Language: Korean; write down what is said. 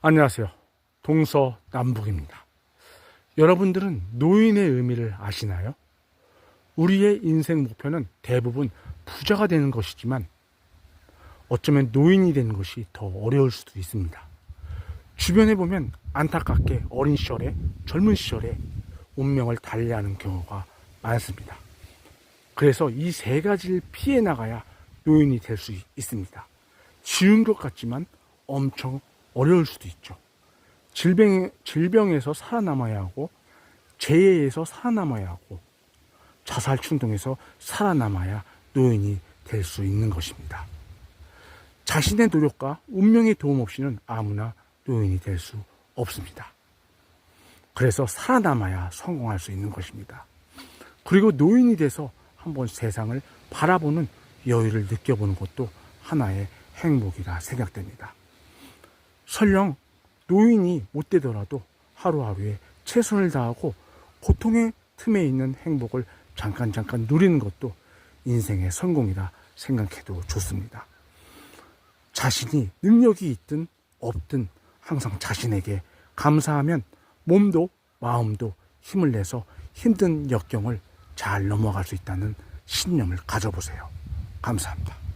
안녕하세요. 동서남북입니다. 여러분들은 노인의 의미를 아시나요? 우리의 인생 목표는 대부분 부자가 되는 것이지만 어쩌면 노인이 되는 것이 더 어려울 수도 있습니다. 주변에 보면 안타깝게 어린 시절에 젊은 시절에 운명을 달리하는 경우가 많습니다. 그래서 이 세 가지를 피해 나가야 노인이 될 수 있습니다. 쉬운 것 같지만 엄청 어려울 수도 있죠. 질병, 질병에서 살아남아야 하고, 재해에서 살아남아야 하고, 자살 충동에서 살아남아야 노인이 될 수 있는 것입니다. 자신의 노력과 운명의 도움 없이는 아무나 노인이 될 수 없습니다. 그래서 살아남아야 성공할 수 있는 것입니다. 그리고 노인이 돼서 한번 세상을 바라보는 여유를 느껴보는 것도 하나의 행복이라 생각됩니다. 설령 노인이 못 되더라도 하루하루에 최선을 다하고 고통의 틈에 있는 행복을 잠깐 잠깐 누리는 것도 인생의 성공이라 생각해도 좋습니다. 자신이 능력이 있든 없든 항상 자신에게 감사하면 몸도 마음도 힘을 내서 힘든 역경을 잘 넘어갈 수 있다는 신념을 가져보세요. 감사합니다.